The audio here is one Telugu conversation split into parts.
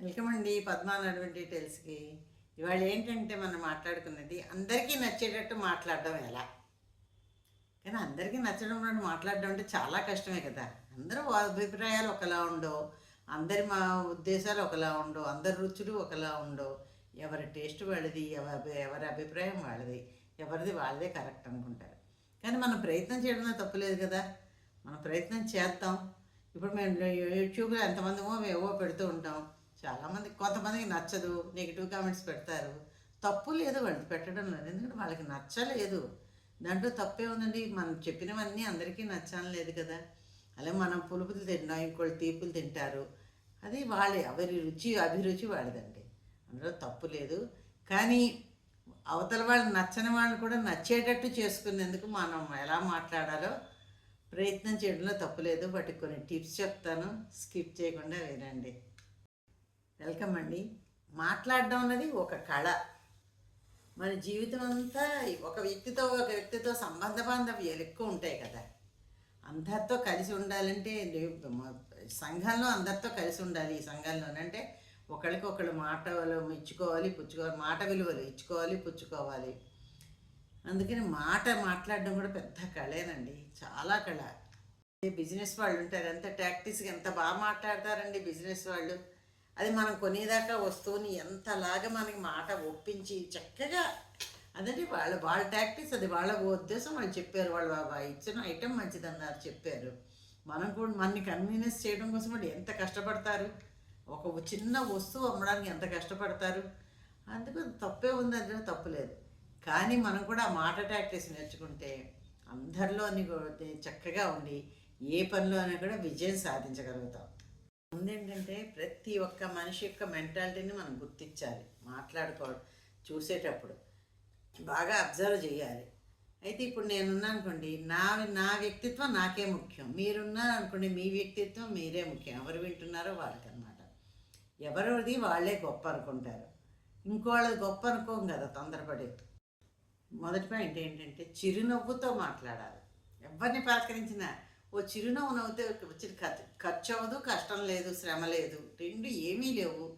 వెల్కమ్ అండి పద్మానటువంటి డీటెయిల్స్కి ఇవాళ ఏంటంటే మనం మాట్లాడుకున్నది అందరికీ నచ్చేటట్టు మాట్లాడడం ఎలా? కానీ అందరికీ నచ్చడం నుండి మాట్లాడడం అంటే చాలా కష్టమే కదా. అందరూ అభిప్రాయాలు ఒకలా ఉండవు అందరి మా ఉద్దేశాలు ఒకలా ఉండవు అందరి రుచులు ఒకలా ఉండవు ఎవరి టేస్ట్ వాళ్ళది ఎవరి ఎవరి అభిప్రాయం వాళ్ళది ఎవరిది వాళ్ళదే కరెక్ట్ అనుకుంటారు. కానీ మనం ప్రయత్నం చేయడంలో తప్పులేదు కదా. మనం ప్రయత్నం చేద్దాం. ఇప్పుడు మేము యూట్యూబ్లో ఎంతమందిమో ఏవో పెడుతూ ఉంటాం. చాలామంది కొంతమందికి నచ్చదు నెగిటివ్ కామెంట్స్ పెడతారు. తప్పు లేదు వాళ్ళు పెట్టడం లేదు. ఎందుకంటే వాళ్ళకి నచ్చలేదు. దాంట్లో తప్పే ఉందండి. మనం చెప్పినవన్నీ అందరికీ నచ్చాలని లేదు కదా. అలాగే మనం పులుపులు తింటాం ఇంకోళ్ళు తీపులు తింటారు. అది వాళ్ళే ఎవరి రుచి అభిరుచి వాళ్ళదండి. అందులో తప్పు లేదు. కానీ అవతల వాళ్ళు నచ్చని వాళ్ళు కూడా నచ్చేటట్టు చేసుకునేందుకు మనం ఎలా మాట్లాడాలో ప్రయత్నం చేయడంలో తప్పులేదు బట్ కొన్ని టిప్స్ చెప్తాను. స్కిప్ చేయకుండా వినండి. వెల్కమ్ అండి. మాట్లాడడం అనేది ఒక కళ. మన జీవితం అంతా ఒక వ్యక్తితో ఒక వ్యక్తితో సంబంధ బాంధవ్యాలు ఎక్కువ ఉంటాయి కదా. అందరితో కలిసి ఉండాలంటే సంఘంలో అందరితో కలిసి ఉండాలి ఈ సంఘంలోనంటే ఒకరికి ఒకళ్ళు మాటలు ఇచ్చుకోవాలి పుచ్చుకోవాలి మాట విలువలు ఇచ్చుకోవాలి పుచ్చుకోవాలి. అందుకని మాట మాట్లాడడం కూడా పెద్ద కళేనండి. చాలా కళ. బిజినెస్ వాళ్ళు ఉంటారు. ఎంత ప్రాక్టీస్గా ఎంత బాగా మాట్లాడతారండి బిజినెస్ వాళ్ళు. అది మనం కొనేదాకా వస్తువుని ఎంతలాగా మనకి మాట ఒప్పించి చక్కగా అదండి వాళ్ళ వాళ్ళ టాక్టిక్స్ అది. వాళ్ళ ఉద్దేశం వాళ్ళు చెప్పారు. వాళ్ళు బాబా ఇచ్చిన ఐటెం మంచిదన్నారు చెప్పారు. మనం కూడా మనని కన్వీనియన్స్ చేయడం కోసం వాళ్ళు ఎంత కష్టపడతారు? ఒక చిన్న వస్తువు అమ్మడానికి ఎంత కష్టపడతారు? అందుకు తప్పే ఉంది అందులో తప్పులేదు కానీ మనం కూడా ఆ మాట టాక్టిక్స్ నేర్చుకుంటే అందరిలోని చక్కగా ఉండి ఏ పనిలో అయినా కూడా విజయం సాధించగలుగుతాం. ముందేంటంటే ప్రతి ఒక్క మనిషి యొక్క మెంటాలిటీని మనం గుర్తించాలి మాట్లాడుకోవడం చూసేటప్పుడు. బాగా అబ్జర్వ్ చేయాలి. అయితే ఇప్పుడు నేనున్నా అనుకోండి నా నా వ్యక్తిత్వం నాకే ముఖ్యం. మీరున్నారు అనుకోండి మీ వ్యక్తిత్వం మీరే ముఖ్యం. ఎవరు వింటున్నారో వాళ్ళకనమాట ఎవరిది వాళ్ళే గొప్ప అనుకుంటారు. ఇంకోళ్ళది గొప్ప అనుకోం కదా తొందరపడి. మొదటి పాయింట్ ఏంటంటే చిరునవ్వుతో మాట్లాడాలి. ఎవరిని పలకరించినా ఓ చిరునవ్వు నవ్వుతే వచ్చిన ఖర్చు. ఖర్చు అవ్వదు కష్టం లేదు శ్రమ లేదు. రెండు ఏమీ లేవు.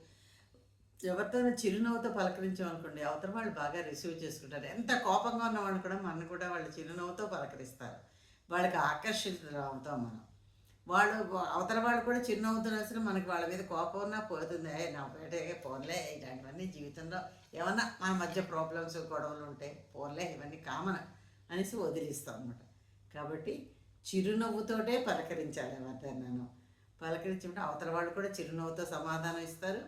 ఎవరితోనో చిరునవ్వుతో పలకరించామనుకోండి అవతల వాళ్ళు బాగా రిసీవ్ చేసుకుంటారు. ఎంత కోపంగా ఉన్న వాళ్ళు కూడా మన కూడా వాళ్ళు చిరునవ్వుతో పలకరిస్తారు. వాళ్ళకి ఆకర్షితులు అవుతాం మనం. వాళ్ళు అవతల వాళ్ళు కూడా చిరునవ్వుతో సరే మనకి వాళ్ళ మీద కోపం ఉన్నా పోతుంది. నా పేటగా పోన్లే. ఇలాంటివన్నీ జీవితంలో ఏమన్నా మన మధ్య ప్రాబ్లమ్స్ గొడవలు ఉంటాయి పోన్లే. ఇవన్నీ కామన్ అనేసి వదిలిస్తాం అనమాట కాబట్టి చిరునవ్వుతోటే పలకరించాలి ఎవరినైనాను పలకరించుకుంటే అవతల వాళ్ళు కూడా చిరునవ్వుతో సమాధానం ఇస్తారు.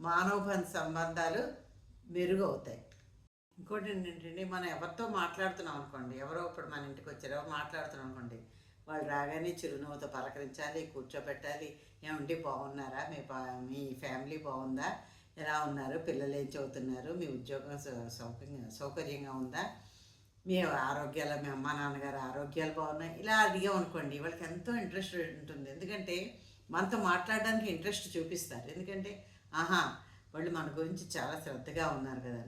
మానవ సంబంధాలు మెరుగు అవుతాయి ఇంకోటి ఏంటంటే మనం ఎవరితో మాట్లాడుతున్నాం అనుకోండి ఎవరో ఇప్పుడు మన ఇంటికి వచ్చారో మాట్లాడుతున్నాం అనుకోండి వాళ్ళు రాగానే చిరునవ్వుతో పలకరించాలి కూర్చోబెట్టాలి ఏమండి బాగున్నారా? మీ మీ ఫ్యామిలీ బాగుందా? ఎలా ఉన్నారు? పిల్లలు ఏం చదువుతున్నారు? మీ ఉద్యోగం సౌకర్యంగా సౌకర్యంగా ఉందా? మేము ఆరోగ్యాలు మీ అమ్మ నాన్నగారు ఆరోగ్యాలు బాగున్నాయి. ఇలా అడిగాం అనుకోండి వాళ్ళకి ఎంతో ఇంట్రెస్ట్ ఉంటుంది. ఎందుకంటే మనతో మాట్లాడడానికి ఇంట్రెస్ట్ చూపిస్తారు. ఎందుకంటే ఆహా వాళ్ళు మన గురించి చాలా శ్రద్ధగా ఉన్నారు కదా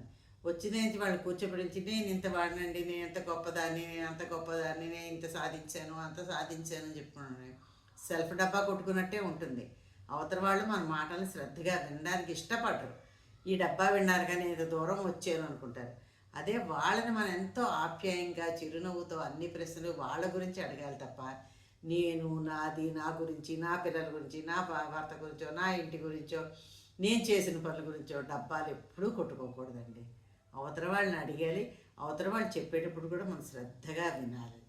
వచ్చినది నుంచి వాళ్ళు కూర్చోబడించి నేను ఇంత వాడినండి నేను ఎంత గొప్పదాన్ని నేను అంత గొప్పదాన్ని నేను ఇంత సాధించాను అంత సాధించాను అని చెప్పుకున్నాను. సెల్ఫ్ డబ్బా కొట్టుకున్నట్టే ఉంటుంది. అవతల వాళ్ళు మన మాటలు శ్రద్ధగా వినడానికి ఇష్టపడరు. ఈ డబ్బా విన్నారు కానీ ఇంత దూరం వచ్చాను అనుకుంటారు. అదే వాళ్ళని మనం ఎంతో ఆప్యాయంగా చిరునవ్వుతో అన్ని ప్రశ్నలు వాళ్ళ గురించి అడగాలి తప్ప నేను నాది నా గురించి నా పిల్లల గురించి నా భర్త గురించో నా ఇంటి గురించో నేను చేసిన పనుల గురించో డబ్బాలు ఎప్పుడూ కొట్టుకోకూడదండి. అవతల వాళ్ళని అడిగాలి అవతల వాళ్ళు చెప్పేటప్పుడు కూడా మనం శ్రద్ధగా వినాలి.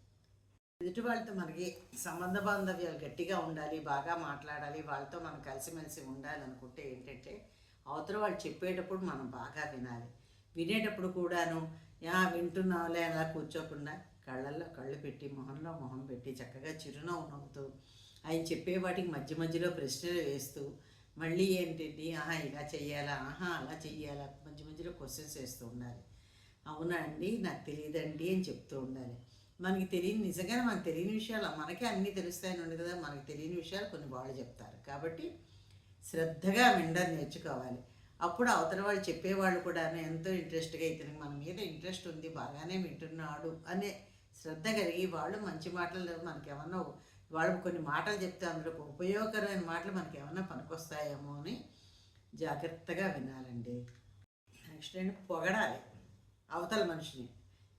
ఎదుటి వాళ్ళతో మనకి సంబంధ బాంధవ్యాలు గట్టిగా ఉండాలి బాగా మాట్లాడాలి వాళ్ళతో మనం కలిసిమెలిసి ఉండాలి అనుకుంటే ఏంటంటే అవతల వాళ్ళు చెప్పేటప్పుడు మనం బాగా వినాలి. వినేటప్పుడు కూడాను యా వింటున్నావులే అలా కూర్చోకుండా కళ్ళల్లో కళ్ళు పెట్టి మొహంలో మొహం పెట్టి చక్కగా చిరునవ్వు నవ్వుతూ ఆయన చెప్పే వాటికి మధ్య మధ్యలో ప్రశ్నలు వేస్తూ మళ్ళీ ఏంటండి? ఆహా ఇలా చెయ్యాలా? ఆహా అలా చెయ్యాలా? మధ్య మధ్యలో క్వశ్చన్స్ వేస్తూ ఉండాలి. అవునా అండి? నాకు తెలియదండి అని చెప్తూ ఉండాలి. మనకి తెలియని నిజంగానే మనకు తెలియని విషయాలు మనకే అన్నీ తెలుస్తాయని ఉండదు కదా మనకి తెలియని విషయాలు కొన్ని వాళ్ళు చెప్తారు. కాబట్టి శ్రద్ధగా వినడం నేర్చుకోవాలి. అప్పుడు అవతల వాళ్ళు చెప్పేవాళ్ళు కూడా ఎంతో ఇంట్రెస్ట్గా ఇతనికి మన మీద ఇంట్రెస్ట్ ఉంది బాగానే వింటున్నాడు అనే శ్రద్ధ కలిగి వాళ్ళు మంచి మాటలు మనకి ఏమన్నా వాళ్ళు కొన్ని మాటలు చెప్తే అందులో ఉపయోగకరమైన మాటలు మనకి ఏమన్నా పనికొస్తాయేమో అని జాగ్రత్తగా వినాలండి. నెక్స్ట్ ఏంటి పొగడాలి. అవతల మనిషిని.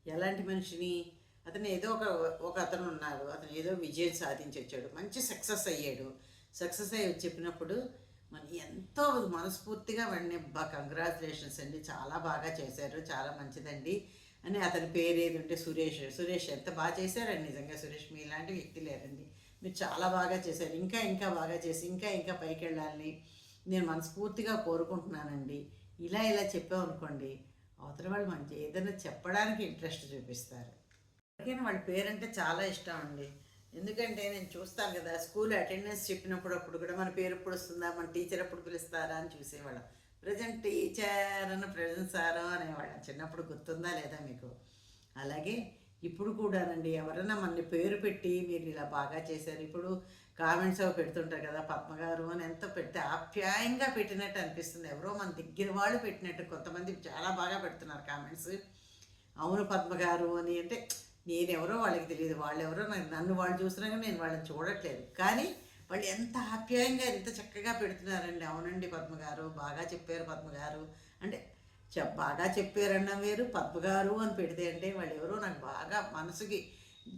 ఎలాంటి మనిషిని? అతను ఏదో ఒక ఒక అతను ఉన్నాడు. అతను ఏదో విజయం సాధించి వచ్చాడు. మంచి సక్సెస్ అయ్యాడు. సక్సెస్ అయ్యి చెప్పినప్పుడు మన ఎంతో మనస్ఫూర్తిగా వాడిని బా కంగ్రాచులేషన్స్ అండి. చాలా బాగా చేశారు. చాలా మంచిదండి. అని అతని పేరు ఏది ఉంటే సురేష్. సురేష్ ఎంత బాగా చేశారండి నిజంగా. సురేష్ మీ ఇలాంటి వ్యక్తి లేరండి. మీరు చాలా బాగా చేశారు. ఇంకా ఇంకా బాగా చేసి ఇంకా ఇంకా పైకి వెళ్ళాలని నేను మనస్ఫూర్తిగా కోరుకుంటున్నానండి. ఇలా ఇలా చెప్పామనుకోండి అవతల వాళ్ళు మంచి ఏదైనా చెప్పడానికి ఇంట్రెస్ట్ చూపిస్తారు. ఎవరికైనా వాళ్ళ పేరంటే చాలా ఇష్టం అండి. ఎందుకంటే నేను చూస్తాను కదా స్కూల్ అటెండెన్స్ చెప్పినప్పుడు అప్పుడు కూడా మన పేరు ఎప్పుడు వస్తుందా మన టీచర్ ఎప్పుడు పిలుస్తారా అని చూసేవాళ్ళం. ప్రజెంట్ టీచర్ అని ప్రజెంట్ సారు అనేవాళ్ళం. చిన్నప్పుడు గుర్తుందా లేదా మీకు? అలాగే ఇప్పుడు కూడానండి ఎవరైనా మన పేరు పెట్టి మీరు ఇలా బాగా చేశారు. ఇప్పుడు కామెంట్స్ అవి పెడుతుంటారు కదా పద్మగారు అని ఎంతో పెడితే ఆప్యాయంగా పెట్టినట్టు అనిపిస్తుంది. ఎవరో మన దగ్గర వాళ్ళు పెట్టినట్టు కొంతమంది చాలా బాగా పెడుతున్నారు కామెంట్స్ అవును పద్మగారు అని అంటే నేనెవరో వాళ్ళకి తెలియదు. వాళ్ళెవరో నాకు నన్ను వాళ్ళు చూసినా కానీ నేను వాళ్ళని చూడట్లేదు. కానీ వాళ్ళు ఎంత ఆప్యాయంగా ఎంత చక్కగా పెడుతున్నారండి. అవునండి పద్మగారు బాగా చెప్పారు పద్మగారు అంటే చెప్ బాగా చెప్పారన్న వేరు పద్మగారు అని పెడితే అంటే వాళ్ళు ఎవరో నాకు బాగా మనసుకి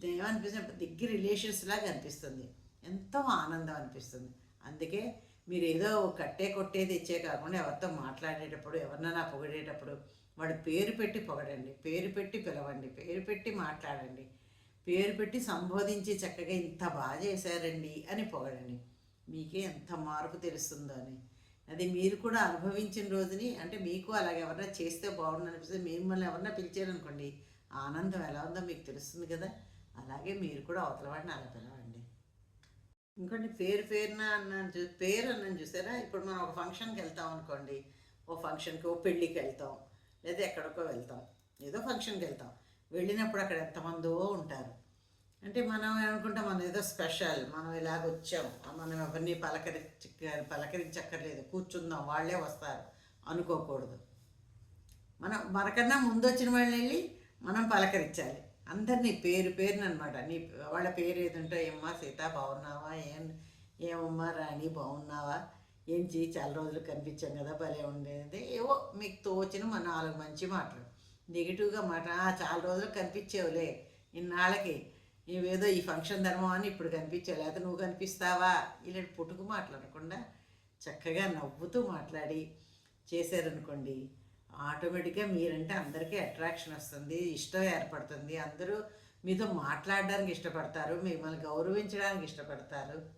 ఏమనిపిస్తుంది దగ్గర రిలేషన్స్ లాగా అనిపిస్తుంది. ఎంతో ఆనందం అనిపిస్తుంది. అందుకే మీరు ఏదో కట్టే కొట్టేది ఇచ్చే కాకుండా ఎవరితో మాట్లాడేటప్పుడు ఎవరినైనా పొగిడేటప్పుడు వాడు పేరు పెట్టి పొగడండి పేరు పెట్టి పిలవండి పేరు పెట్టి మాట్లాడండి పేరు పెట్టి సంబోధించి చక్కగా ఇంత బాగా చేశారండి అని పొగడండి. మీకే ఎంత మార్పు తెలుస్తుందో అని. అది మీరు కూడా అనుభవించిన రోజుని అంటే మీకు అలాగే ఎవరన్నా చేస్తే బాగుండు అనిపిస్తే మిమ్మల్ని ఎవరన్నా పిలిచారనుకోండి ఆనందం ఎలా ఉందో మీకు తెలుస్తుంది కదా. అలాగే మీరు కూడా అవతల వాడిని అలా పిలవండి. ఇంకోటి పేరు పేరున అన్నాను చూ పేరు అన్నాను చూసారా? ఇప్పుడు మనం ఒక ఫంక్షన్కి వెళ్తాం అనుకోండి ఓ ఫంక్షన్కి ఓ పెళ్ళికి వెళ్తాం. లేదా ఎక్కడికో వెళ్తాం. ఏదో ఫంక్షన్కి వెళ్తాం. వెళ్ళినప్పుడు అక్కడ ఎంతమందో ఉంటారు. అంటే మనం ఏమనుకుంటాం? మనం ఏదో స్పెషల్. మనం ఇలాగ వచ్చాం. మనం ఎవరిని పలకరించి పలకరించక్కర్లేదు. కూర్చుందాం. వాళ్ళే వస్తారు. అనుకోకూడదు. మనం మనకన్నా ముందు వచ్చిన వాళ్ళని వెళ్ళి మనం పలకరించాలి. అందరినీ పేరు పేరుని అనమాట నీ వాళ్ళ పేరు ఏదంటే ఏమ్మా? సీత బాగున్నావా? ఏం ఏమమ్మా? రాణి బాగున్నావా? ఏంచి చాలా రోజులు కనిపించాం కదా భలే ఉండేది. ఏవో మీకు తోచిన మన నాలుగు మంచి మాటలు. నెగిటివ్గా మాట చాలా రోజులు కనిపించేవులే ఇన్నాళ్ళకి. నువ్వేదో ఈ ఫంక్షన్ ధర్మం అని ఇప్పుడు కనిపించావు లేకపోతే నువ్వు కనిపిస్తావా? ఇలాంటి పుట్టుకు మాట్లాడకుండా చక్కగా నవ్వుతూ మాట్లాడి చేశారనుకోండి ఆటోమేటిక్గా మీరంటే అందరికీ అట్రాక్షన్ వస్తుంది ఇష్టం ఏర్పడుతుంది. అందరూ మీతో మాట్లాడడానికి ఇష్టపడతారు మిమ్మల్ని గౌరవించడానికి ఇష్టపడతారు.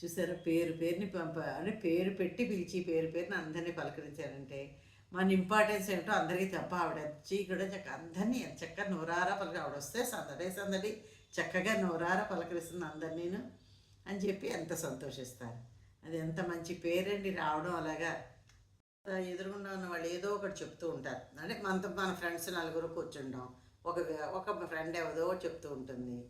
చూసారా? పేరు పేరుని పంప అని పేరు పెట్టి పిలిచి పేరు పేరుని అందరినీ పలకరించారంటే మన ఇంపార్టెన్స్ ఏమిటో అందరికీ తప్ప ఆవిడ వచ్చి కూడా చక్క అందరినీ చక్కగా నోరారా పలక ఆవిడ వస్తే సందడే సందడి చక్కగా నోరారా పలకరిస్తుంది అందరినీను అని చెప్పి ఎంత సంతోషిస్తారు. అది ఎంత మంచి పేరండి రావడం అలాగా. ఎదురుగుండా ఉన్న వాళ్ళు ఏదో ఒకటి చెప్తూ ఉంటారు. అంటే మనతో మన ఫ్రెండ్స్ నలుగురు కూర్చుంటాం. ఒక ఒక ఫ్రెండ్ ఏదో చెప్తూ ఉంటుంది.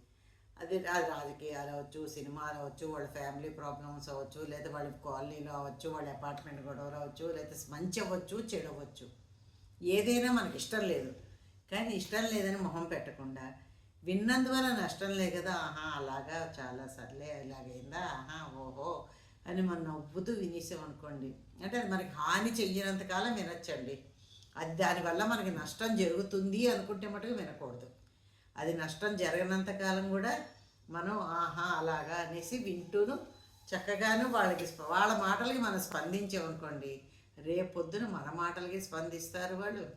అది రాజకీయాలు అవ్వచ్చు సినిమాలు అవ్వచ్చు వాళ్ళ ఫ్యామిలీ ప్రాబ్లమ్స్ అవ్వచ్చు లేదా వాళ్ళ కాలనీలో అవ్వచ్చు వాళ్ళ అపార్ట్మెంట్ గొడవలు అవ్వచ్చు లేదా మంచి అవ్వచ్చు చెడు అవ్వచ్చు. ఏదైనా మనకి ఇష్టం లేదు. కానీ ఇష్టం లేదని మొహం పెట్టకుండా విన్నందువల్ల నష్టం లేదు కదా ఆహా అలాగా చాలా సర్లే ఇలాగైందా ఆహా ఓహో అని మనం నవ్వుతూ వినేసామనుకోండి. అంటే అది మనకి హాని చెయ్యనంతకాలం వినొచ్చండి. అది దానివల్ల మనకి నష్టం జరుగుతుంది అనుకుంటే మటుకు వినకూడదు. అది నష్టం జరగనంత కాలం కూడా మనం ఆహా అలాగా అనేసి వింటూను చక్కగాను వాళ్ళకి వాళ్ళ మాటలకి మనం స్పందించామనుకోండి రేపొద్దున మన మాటలకి స్పందిస్తారు వాళ్ళు.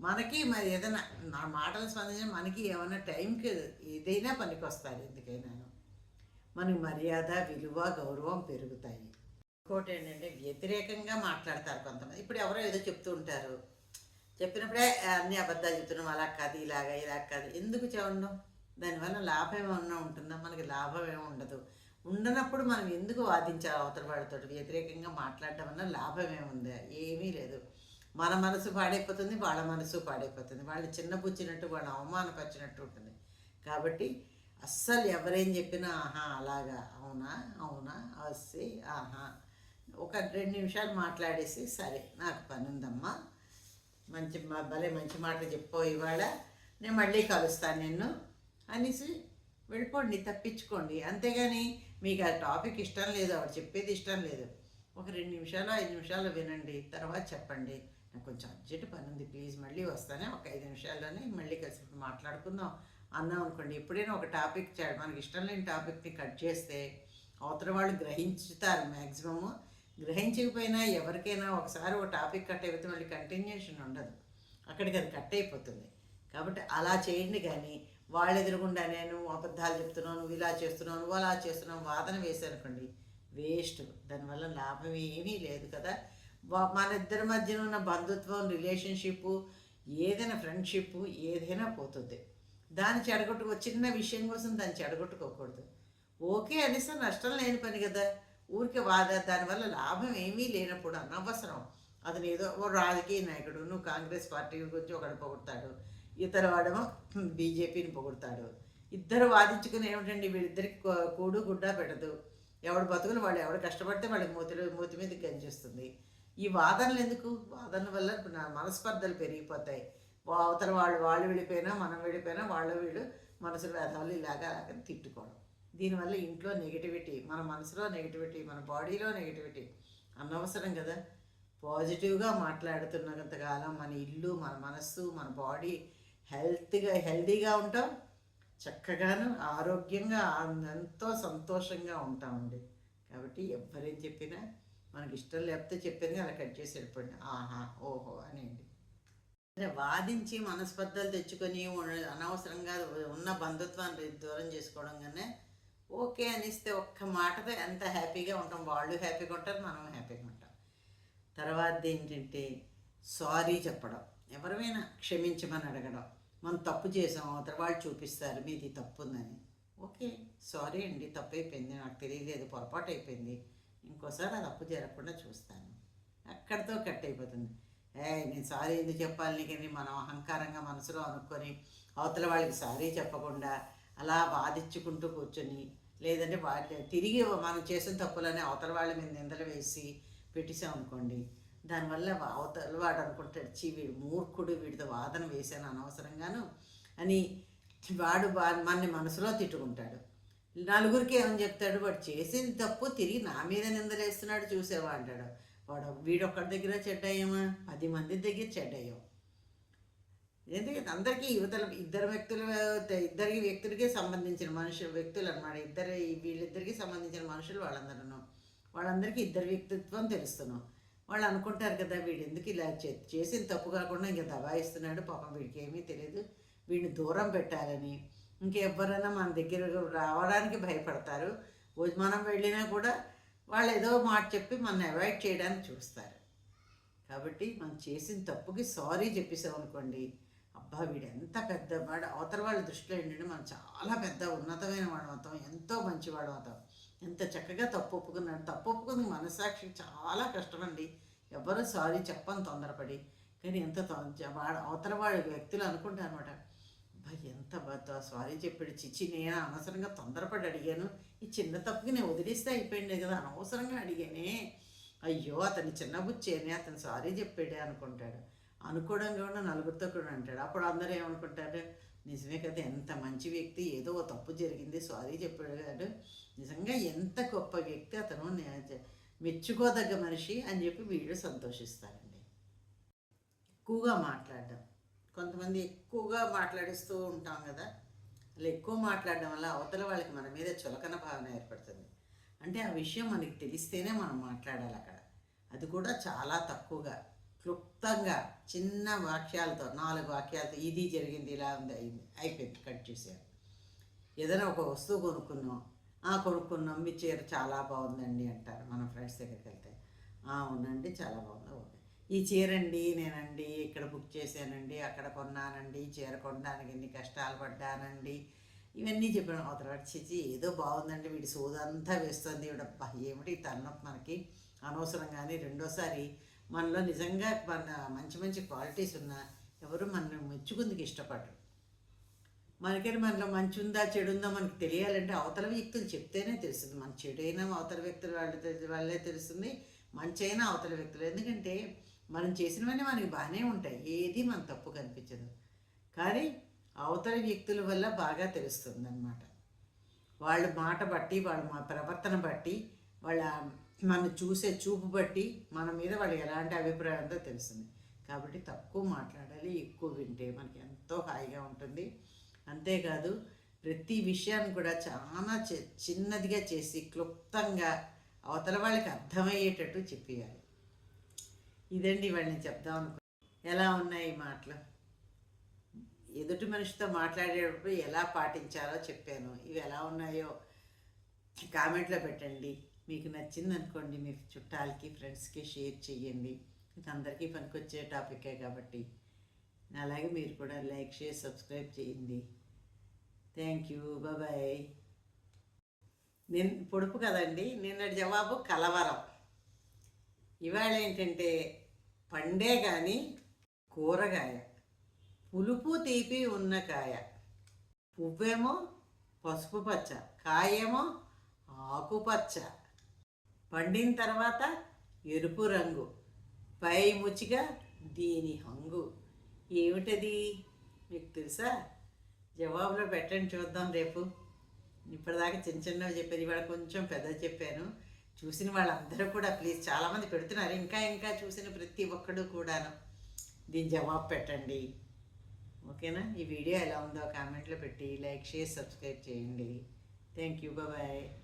మనకి మరి ఏదైనా నా మాటలు స్పందించిన మనకి ఏమైనా టైంకి ఏదైనా పనికి వస్తారు ఎందుకైనాను. మనకి మర్యాద విలువ గౌరవం పెరుగుతాయి. ఇంకోటి ఏంటంటే వ్యతిరేకంగా మాట్లాడతారు కొంతమంది. ఇప్పుడు ఎవరో ఏదో చెప్తూ ఉంటారు. చెప్పినప్పుడే అన్ని అబద్ధాలు చెప్తున్నాం అలా కాదు ఇలాగా ఇలా కాదు. ఎందుకు చెప్పడం దానివల్ల లాభం ఏమన్నా ఉంటుందా? మనకి లాభం ఏమి ఉండదు. ఉండనప్పుడు మనం ఎందుకు వాదించాలి అవతల వాడితో వ్యతిరేకంగా మాట్లాడటం వల్ల లాభం ఏముంది ఏమీ లేదు. మన మనసు పాడైపోతుంది వాళ్ళ మనసు పాడైపోతుంది. వాళ్ళు చిన్నపుచ్చినట్టు వాళ్ళు అవమానపరిచినట్టు ఉంటుంది. కాబట్టి అస్సలు ఎవరేం చెప్పినా ఆహా అలాగా అవునా అవునా వస్తే ఆహా. ఒక రెండు నిమిషాలు మాట్లాడేసి సరే నాకు పని ఉందమ్మా మంచి మా- భలే మంచి మాటలు చెప్పో ఇవాళ. నేను మళ్ళీ కలుస్తాను నిన్ను అనేసి వెళ్ళిపోండి తప్పించుకోండి. అంతేగాని మీకు ఆ టాపిక్ ఇష్టం లేదు ఆవిడ చెప్పేది ఇష్టం లేదు. ఒక రెండు నిమిషాలు ఐదు నిమిషాలు వినండి తర్వాత చెప్పండి. నాకు కొంచెం అర్జెంట్ పని ఉంది ప్లీజ్ మళ్ళీ వస్తానే ఒక ఐదు నిమిషాల్లోనే మళ్ళీ కలిసి మాట్లాడుకుందాం. అన్నాం అనుకోండి ఎప్పుడైనా ఒక టాపిక్ చే- మనకి ఇష్టం లేని టాపిక్ని కట్ చేస్తే అవతల వాళ్ళు గ్రహించుతారు మ్యాక్సిమము గ్రహించకపోయినా ఎవరికైనా ఒకసారి ఒక టాపిక్ కట్ అయిపోతే మళ్ళీ కంటిన్యూషన్ ఉండదు. అక్కడికి అది కట్ అయిపోతుంది. కాబట్టి అలా చేయండి కానీ వాళ్ళు ఎదురుగుండా నేను అబద్ధాలు చెప్తున్నాను నువ్వు ఇలా చేస్తున్నావు నువ్వు అలా చేస్తున్నావు వాదన వేశారనుకోండి వేస్ట్. దానివల్ల లాభం ఏమీ లేదు కదా. మన ఇద్దరి మధ్యన ఉన్న బంధుత్వం రిలేషన్షిప్ ఏదైనా ఫ్రెండ్షిప్ ఏదైనా పోతుంది. దాన్ని చెడగొట్టుకో చిన్న విషయం కోసం దాన్ని చెడగొట్టుకోకూడదు. ఓకే అనేసి నష్టం లేని పని కదా. ఊరికే వాద దానివల్ల లాభం ఏమీ లేనప్పుడు అనవసరం. అతను ఏదో ఓ రాజకీయ నాయకుడు నువ్వు కాంగ్రెస్ పార్టీ గురించి ఒకడు పొగుడతాడు ఇతర వాడేమో బీజేపీని పొగుడతాడు. ఇద్దరు వాదించుకుని ఏమిటండి? వీళ్ళిద్దరికి కూడు గుడ్డ పెడదు ఎవడు బతుకులు వాళ్ళు ఎవడు కష్టపడితే వాళ్ళకి మూతిలో మూతి మీద గంజిస్తుంది. ఈ వాదనలు ఎందుకు? వాదనల వల్ల నా మనస్పర్ధలు పెరిగిపోతాయి. అవతల వాళ్ళు వాళ్ళు విడిపోయినా మనం విడిపోయినా వాళ్ళు వీళ్ళు మనసులు వేధాలు ఇలాగా అలాగా తిట్టుకోవడం. దీనివల్ల ఇంట్లో నెగిటివిటీ మన మనసులో నెగిటివిటీ మన బాడీలో నెగిటివిటీ అనవసరం కదా. పాజిటివ్గా మాట్లాడుతున్నంతకాలం మన ఇల్లు మన మనస్సు మన బాడీ హెల్త్గా హెల్తీగా ఉంటాం. చక్కగాను ఆరోగ్యంగా ఎంతో సంతోషంగా ఉంటామండి కాబట్టి ఎవరేం చెప్పినా మనకి ఇష్టం లేకపోతే చెప్పింది అలా కట్ చేసి వెళ్ళిపోండి. ఆహా ఓహో అనేయండి అదే వాదించి మనస్పర్ధలు తెచ్చుకొని అనవసరంగా ఉన్న బంధుత్వాన్ని దూరం చేసుకోవడం కన్నా ఓకే అనిస్తే ఒక్క మాటతో ఎంత హ్యాపీగా ఉంటాం? వాళ్ళు హ్యాపీగా ఉంటారు మనం హ్యాపీగా ఉంటాం. తర్వాత ఏంటంటే సారీ చెప్పడం. ఎవరిమైనా క్షమించమని అడగడం. మనం తప్పు చేసాం అవతల వాళ్ళు చూపిస్తారు మీది తప్పు ఉందని ఓకే సారీ అండి తప్పు అయిపోయింది నాకు తెలియలేదు పొరపాటు అయిపోయింది ఇంకోసారి అది తప్పు జరగకుండా చూస్తాను. అక్కడితో కట్ అయిపోతుంది. ఏ నేను సారీ ఎందుకు చెప్పాలి నీకని మనం అహంకారంగా మనసులో అనుకొని అవతల వాళ్ళకి సారీ చెప్పకుండా అలా బాధించుకుంటూ కూర్చొని లేదంటే వాళ్ళ తిరిగి మనం చేసిన తప్పులని అవతల వాళ్ళ మీద నిందలు వేసి పెట్టేసాం అనుకోండి దానివల్ల వా- అవతల వాడు అనుకుంటాడు చీ వీడు మూర్ఖుడు వీడితో వాదన వేశాను అనవసరంగాను అని వాడు వా- మనని మనసులో తిట్టుకుంటాడు. నలుగురికి ఏమని చెప్తాడు వాడు చేసిన తప్పు తిరిగి నా మీద నిందలేస్తున్నాడు చూసేవా? అంటాడు. వాడు వీడొక్కడి దగ్గర చెడ్డయ్యమా? పది మంది దగ్గర చెడ్డయ్యాం. ఎందుకంటే అందరికీ యువతల ఇద్దరు వ్యక్తులు ఇద్దరికి వ్యక్తులకే సంబంధించిన మనుషులు వ్యక్తులు అనమాట ఇద్దరు వీళ్ళిద్దరికి సంబంధించిన మనుషులు వాళ్ళందరూ వాళ్ళందరికీ ఇద్దరు వ్యక్తిత్వం తెలుస్తున్నాం వాళ్ళు అనుకుంటారు కదా వీడు ఎందుకు ఇలా చేసిన తప్పు కాకుండా ఇంకా దబాయిస్తున్నాడు పాపం వీడికి ఏమీ తెలియదు. వీడిని దూరం పెట్టాలని ఇంకెవరైనా మన దగ్గర రావడానికి భయపడతారు. మనం వెళ్ళినా కూడా వాళ్ళు ఏదో మాట చెప్పి మనం అవాయిడ్ చేయడానికి చూస్తారు. కాబట్టి మనం చేసిన తప్పుకి సారీ చెప్పేసాం అనుకోండి అబ్బా వీడు ఎంత పెద్దవాడు? అవతల వాళ్ళ దృష్టిలో ఏంటంటే మనం చాలా పెద్ద ఉన్నతమైన వాడు అవుతాం ఎంతో మంచివాడు అవుతాం. ఎంత చక్కగా తప్పు ఒప్పుకున్నాడు. తప్పు ఒప్పుకుంది మనసాక్షి చాలా కష్టమండి. ఎవరు సారీ చెప్పని తొందరపడి. కానీ ఎంత వాడు అవతల వాడు వ్యక్తులు అనుకుంటారు అనమాట అబ్బా ఎంత బద్ద సారీ చెప్పాడు. చిచ్చి నేను అనవసరంగా తొందరపడి అడిగాను. ఈ చిన్న తప్పుకి నేను వదిలేస్తే అయిపోయింది కదా అనవసరంగా అడిగానే. అయ్యో అతని చిన్న బుచ్చేనే అతను సారీ చెప్పాడే అనుకుంటాడు. అనుకోవడం కూడా నలుగురితో కూడా అంటాడు. అప్పుడు అందరూ ఏమనుకుంటారు? నిజమే కదా ఎంత మంచి వ్యక్తి ఏదో ఓ తప్పు జరిగింది సారీ చెప్పాడు కాదు నిజంగా ఎంత గొప్ప వ్యక్తి అతను మెచ్చుకోదగ్గ మనిషి అని చెప్పి వీళ్ళు సంతోషిస్తారండి. ఎక్కువగా మాట్లాడడం. కొంతమంది ఎక్కువగా మాట్లాడిస్తూ ఉంటాం కదా. అలా ఎక్కువ మాట్లాడడం వల్ల అవతల వాళ్ళకి మన మీద చులకన భావన ఏర్పడుతుంది. అంటే ఆ విషయం మనకి తెలిస్తేనే మనం మాట్లాడాలి అక్కడ. అది కూడా చాలా తక్కువగా. క్లుప్తంగా చిన్న వాక్యాలతో నాలుగు వాక్యాలతో ఇది జరిగింది ఇలా ఉంది అయింది అయిపోయింది కట్ చేశారు ఏదైనా ఒక వస్తువు కొనుక్కున్నాం ఆ కొనుక్కున్నాం మీ చీర చాలా బాగుందండి అంటారు మన ఫ్రెండ్స్ దగ్గరికి వెళ్తే. అవునండి చాలా బాగుంది ఓకే. ఈ చీరండి నేనండి ఇక్కడ బుక్ చేశానండి అక్కడ కొన్నానండి చీర కొనడానికి ఎన్ని కష్టాలు పడ్డానండి ఇవన్నీ చెప్పాను అవతల చిచి ఏదో బాగుందండి వీడి సోదంతా వేస్తుంది వీడబ్బా ఏమిటి తలనొప్పి మనకి? అనవసరం కానీ రెండోసారి మనలో నిజంగా మన మంచి మంచి క్వాలిటీస్ ఉన్నా ఎవరు మనల్ని మెచ్చుకుందుకు ఇష్టపడరు. మనకైనా మనలో మంచి ఉందా చెడు ఉందా మనకు తెలియాలంటే అవతల వ్యక్తులు చెప్తేనే తెలుస్తుంది. మన చెడైనా అవతల వ్యక్తుల వాళ్ళ వాళ్ళే తెలుస్తుంది. మంచి అయినా అవతల వ్యక్తులు. ఎందుకంటే మనం చేసినవన్నీ మనకి బాగానే ఉంటాయి. ఏది మన తప్పు కనిపించదు. కానీ అవతల వ్యక్తుల వల్ల బాగా తెలుస్తుంది అనమాట వాళ్ళ మాట బట్టి వాళ్ళ మా ప్రవర్తన బట్టి వాళ్ళ మనం చూసే చూపు బట్టి మన మీద వాళ్ళకి ఎలాంటి అభిప్రాయంతో తెలుస్తుంది. కాబట్టి తక్కువ మాట్లాడాలి ఎక్కువ వింటే మనకి ఎంతో హాయిగా ఉంటుంది. అంతేకాదు ప్రతి విషయాన్ని కూడా చాలా చి- చిన్నదిగా చేసి క్లుప్తంగా అవతల వాళ్ళకి అర్థమయ్యేటట్టు చెప్పేయాలి. ఇదండి వాళ్ళని చెప్దాం అనుకో ఎలా ఉన్నాయి ఈ మాటలు? ఎదుటి మనిషితో మాట్లాడేటప్పుడు ఎలా పాటించాలో చెప్పాను. ఇవి ఎలా ఉన్నాయో కామెంట్లో పెట్టండి. మీకు నచ్చింది అనుకోండి మీ చుట్టాలకి ఫ్రెండ్స్కి షేర్ చేయండి. ఇది అందరికీ పనికొచ్చే టాపికే కాబట్టి. అలాగే మీరు కూడా లైక్ షేర్ సబ్స్క్రైబ్ చేయండి. థ్యాంక్ యూ బాయ్ నేను పొడుపు కదండి నిన్నటి జవాబు కలవరం. ఇవాళ ఏంటంటే పండే కానీ కూరగాయ. పులుపు తీపి ఉన్న కాయ. పువ్వేమో పసుపు పచ్చ కాయేమో ఆకుపచ్చ. పండిన తర్వాత ఎరుపు రంగు పై ముచ్చిగా దీని హంగు. ఏమిటది? మీకు తెలుసా? జవాబులో పెట్టండి చూద్దాం రేపు. ఇప్పటిదాకా చిన్న చిన్నవి చెప్పాను ఇవాళ కొంచెం పెద్ద చెప్పాను. చూసిన వాళ్ళందరూ కూడా ప్లీజ్ చాలామంది పెడుతున్నారు. ఇంకా ఇంకా చూసిన ప్రతి ఒక్కడు కూడాను దీని జవాబు పెట్టండి. ఓకేనా? ఈ వీడియో ఎలా ఉందో కామెంట్లో పెట్టి లైక్ షేర్ సబ్స్క్రైబ్ చేయండి. Thank you bye